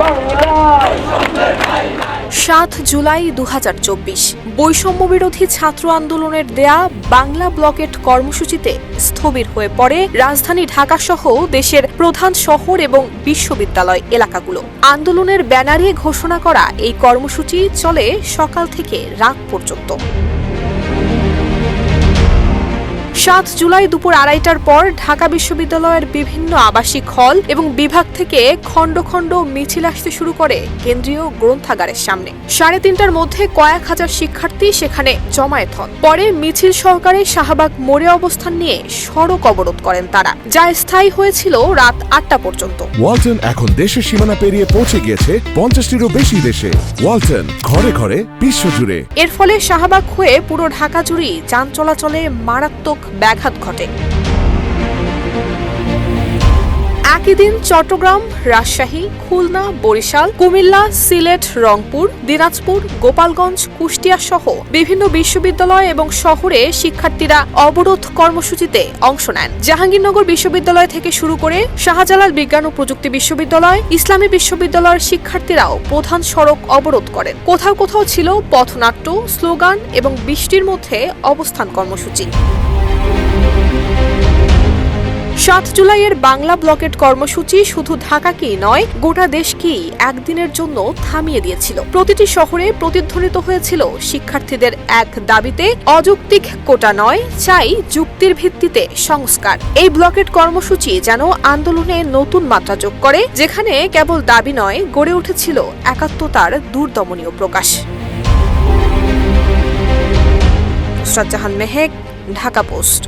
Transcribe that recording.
বাংলায় সাত জুলাই দু বৈষম্য বিরোধী ছাত্র আন্দোলনের দেয়া বাংলা ব্লকেট কর্মসূচিতে স্থবির হয়ে পড়ে রাজধানী ঢাকা সহ দেশের প্রধান শহর এবং বিশ্ববিদ্যালয় এলাকাগুলো। আন্দোলনের ব্যানারে ঘোষণা করা এই কর্মসূচি চলে সকাল থেকে রাত পর্যন্ত। সাত জুলাই দুপুর আড়াইটার পর ঢাকা বিশ্ববিদ্যালয়ের বিভিন্ন আবাসিক হল এবং বিভাগ থেকে খণ্ড খণ্ড মিছিল আসতে শুরু করে কেন্দ্রীয় গ্রন্থাগারের সামনে। সাড়ে তিনটার মধ্যে কয়েক হাজার শিক্ষার্থী সেখানে জমায়েত হন। পরে মিছিল সহকারে শাহবাগ মোড়ে অবস্থান নিয়ে সড়ক অবরোধ করেন তারা যা স্থায়ী হয়েছিল রাত আটটা পর্যন্ত। ওয়ালটন এখন দেশের সীমানা পেরিয়ে পৌঁছে গিয়েছে পঞ্চাশটিরও বেশি দেশে। ওয়ালটন ঘরে ঘরে বিশ্বজুড়ে এর ফলে শাহবাগ হয়ে পুরো ঢাকা জুড়েই যান চলাচলে মারাত্মক ব্যাঘাত ঘটে। একই দিন চট্টগ্রাম, রাজশাহী, খুলনা, বরিশাল, কুমিল্লা, সিলেট, রংপুর, দিনাজপুর, গোপালগঞ্জ, কুষ্টিয়া সহ বিভিন্ন বিশ্ববিদ্যালয় এবং শহরে শিক্ষার্থীরা অবরোধ কর্মসূচিতে অংশ নেন। জাহাঙ্গীরনগর বিশ্ববিদ্যালয় থেকে শুরু করে শাহজালাল বিজ্ঞান ও প্রযুক্তি বিশ্ববিদ্যালয়, ইসলামী বিশ্ববিদ্যালয়ের শিক্ষার্থীরাও প্রধান সড়ক অবরোধ করেন। কোথাও কোথাও ছিল পথনাট্য, স্লোগান এবং বৃষ্টির মধ্যে অবস্থান কর্মসূচি। সাত জুলাইয়ের বাংলা ব্লকেট কর্মসূচি শুধু ঢাকাকেই নয়, গোটা দেশকেই একদিনের জন্য থামিয়ে দিয়েছিল। প্রতিটি শহরে প্রতিধ্বনিত হয়েছিল শিক্ষার্থীদের এক দাবিতে, অযৌক্তিক কোটা নয়, চাই যুক্তির ভিত্তিতে সংস্কার। এই ব্লকেট কর্মসূচি যেন আন্দোলনে নতুন মাত্রা যোগ করে, যেখানে কেবল দাবি নয়, গড়ে উঠেছিল একাত্মতার দুর্দমনীয় প্রকাশ। জাহান মেহেক, ঢাকা পোস্ট।